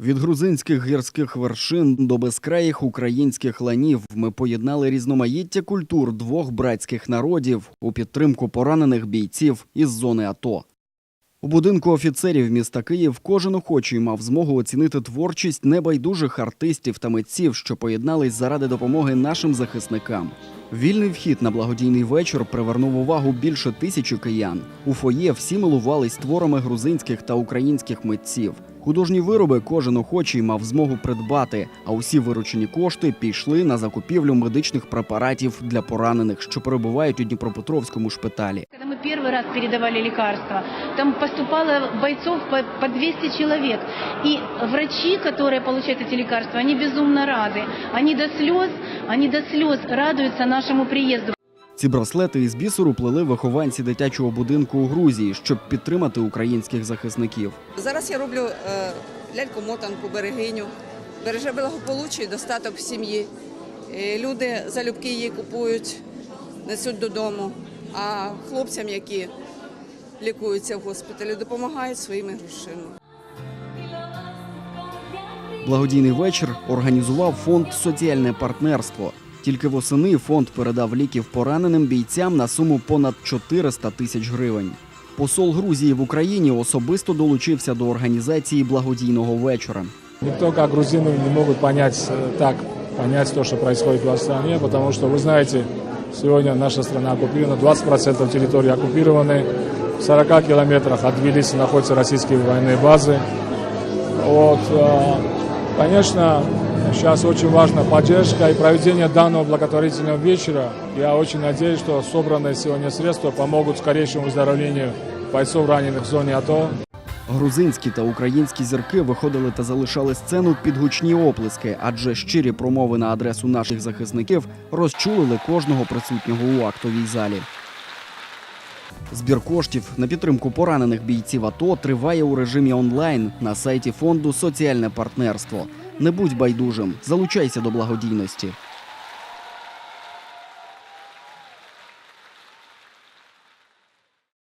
Від грузинських гірських вершин до безкраїх українських ланів ми поєднали різноманіття культур двох братських народів у підтримку поранених бійців із зони АТО. У будинку офіцерів міста Київ кожен охочий мав змогу оцінити творчість небайдужих артистів та митців, що поєднались заради допомоги нашим захисникам. Вільний вхід на благодійний вечір привернув увагу більше тисячі киян. У фоє всі милувались творами грузинських та українських митців. Художні вироби кожен охочий мав змогу придбати, а усі виручені кошти пішли на закупівлю медичних препаратів для поранених, що перебувають у Дніпропетровському шпиталі. Когда мы первый раз передавали лекарства, там поступало бойцов по, по 200 человек. И врачи, которые получают эти лекарства, они безумно рады. Они до слез, они до слез радуются нашему приезду. Ці браслети із бісеру плели вихованці дитячого будинку у Грузії, щоб підтримати українських захисників. Зараз я роблю е, ляльку-мотанку, берегиню, береже благополуччя і достаток в сім'ї. Е, люди залюбки її купують, несуть додому, а хлопцям, які лікуються в госпіталі, допомагають своїми грошима. Благодійний вечір організував фонд Соціальне партнерство. Тільки восени фонд передав ліків пораненим бійцям на суму понад 400 тисяч гривень. Посол Грузії в Україні особисто долучився до організації благодійного вечора. Никто, как грузины, не могут понять э, так, понять то, что происходит в стране, потому что, вы знаете, сегодня наша страна оккупирована, 20% территории оккупированы, в 40 километрах от Тбилиси находятся российские военные базы. Вот, э, конечно, сейчас очень важна поддержка и проведение данного благотворительного вечера. Я очень надеюсь, что собранные сегодня средства помогут скорейшему выздоровлению бойцов, раненых в зоне АТО. Грузинські та українські зірки виходили та залишали сцену під гучні оплески, адже щирі промови на адресу наших захисників розчулили кожного присутнього у актовій залі. Збір коштів на підтримку поранених бійців АТО триває у режимі онлайн на сайті фонду Соціальне партнерство. Не будь байдужим, залучайся до благодійності.